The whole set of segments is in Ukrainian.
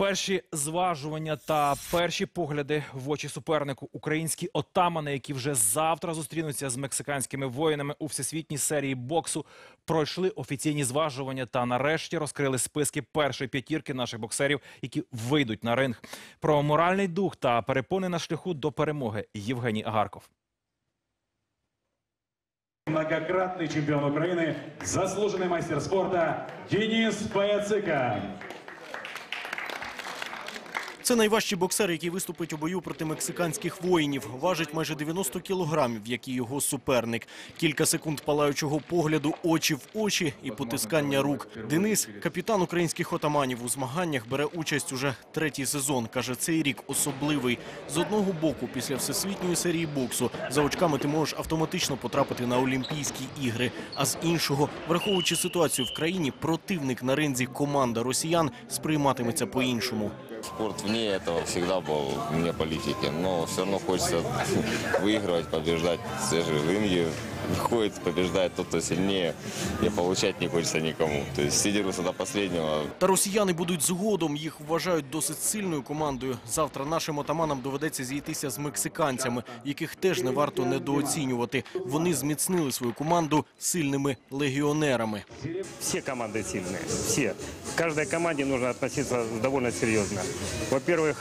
Перші зважування та перші погляди в очі супернику українські отамани, які вже завтра зустрінуться з мексиканськими воїнами у всесвітній серії боксу, пройшли офіційні зважування та нарешті розкрили списки першої п'ятірки наших боксерів, які вийдуть на ринг. Про моральний дух та перепони на шляху до перемоги Євгеній Агарков. Многократный чемпион Украины, заслуженный мастер спорта Денис Паяцика. Це найважчий боксер, який виступить у бою проти мексиканських воїнів. Важить майже 90 кілограмів, як і його суперник. Кілька секунд палаючого погляду, очі в очі і потискання рук. Денис, капітан українських отаманів у змаганнях, бере участь уже третій сезон. Каже, цей рік особливий. З одного боку, після всесвітньої серії боксу, за очками ти можеш автоматично потрапити на Олімпійські ігри. А з іншого, враховуючи ситуацію в країні, противник на ринзі команда росіян сприйматиметься по-іншому. Спорт вне этого всегда был вне политики, но все равно хочется выигрывать, побеждать. Все же в ринге выходит, побеждает тот, кто сильнее, и получать не хочется никому. То есть все дерутся до последнего, Та росіяни будуть згодом. Їх вважають досить сильною командою. Завтра нашим отаманам доведеться зійтися з мексиканцями, яких теж не варто недооцінювати. Вони зміцнили свою команду сильними легіонерами. Все команды сильные, все. К каждой команде нужно относиться довольно серьезно. Во-первых,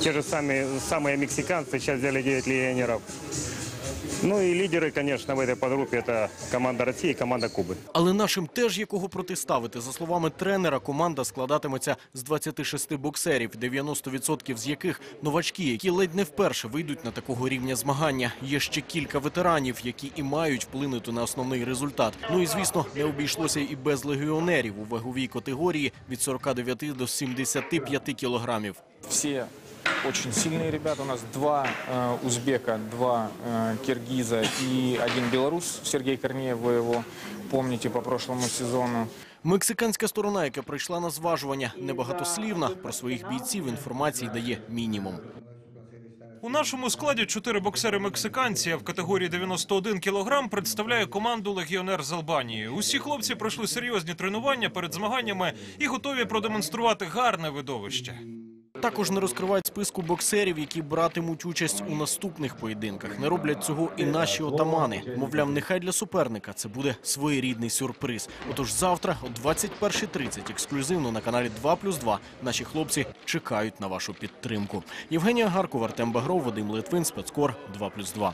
те же самые, самые мексиканцы сейчас взяли 9 легионеров. Ну и лидеры, конечно, в этой подгруппе это команда России и команда Кубы. Але нашим теж є кого протиставити. За словами тренера, команда складатиметься з 26 боксерів, 90% з яких новачки, які ледь не вперше вийдуть на такого рівня змагання. Є ще кілька ветеранів, які і мають вплинути на основний результат. Ну і звісно, не обійшлося і без легіонерів у ваговій категорії від 49 до 75 кілограмів. все очень сильные ребята. У нас два э, узбека, два э, киргиза и один белорус. Сергей Корнеев, вы его помните по прошлому сезону. Мексиканська сторона, яка прийшла на зважування, небагатослівна про своїх бійців інформації дає мінімум. У нашому складі чотири боксери-мексиканці, а в категорії 91 кілограм представляє команду легіонер з Албанії. Усі хлопці пройшли серйозні тренування перед змаганнями і готові продемонструвати гарне видовище. Також не розкривають списку боксерів, які братимуть участь у наступних поєдинках. Не роблять цього і наші отамани. Мовляв, нехай для суперника це буде своєрідний сюрприз. Отож, завтра о 21.30 ексклюзивно на каналі 2+,2 наші хлопці чекають на вашу підтримку. Євгенія Гарков, Артем Багров, Вадим Литвин, спецкор 2+,2.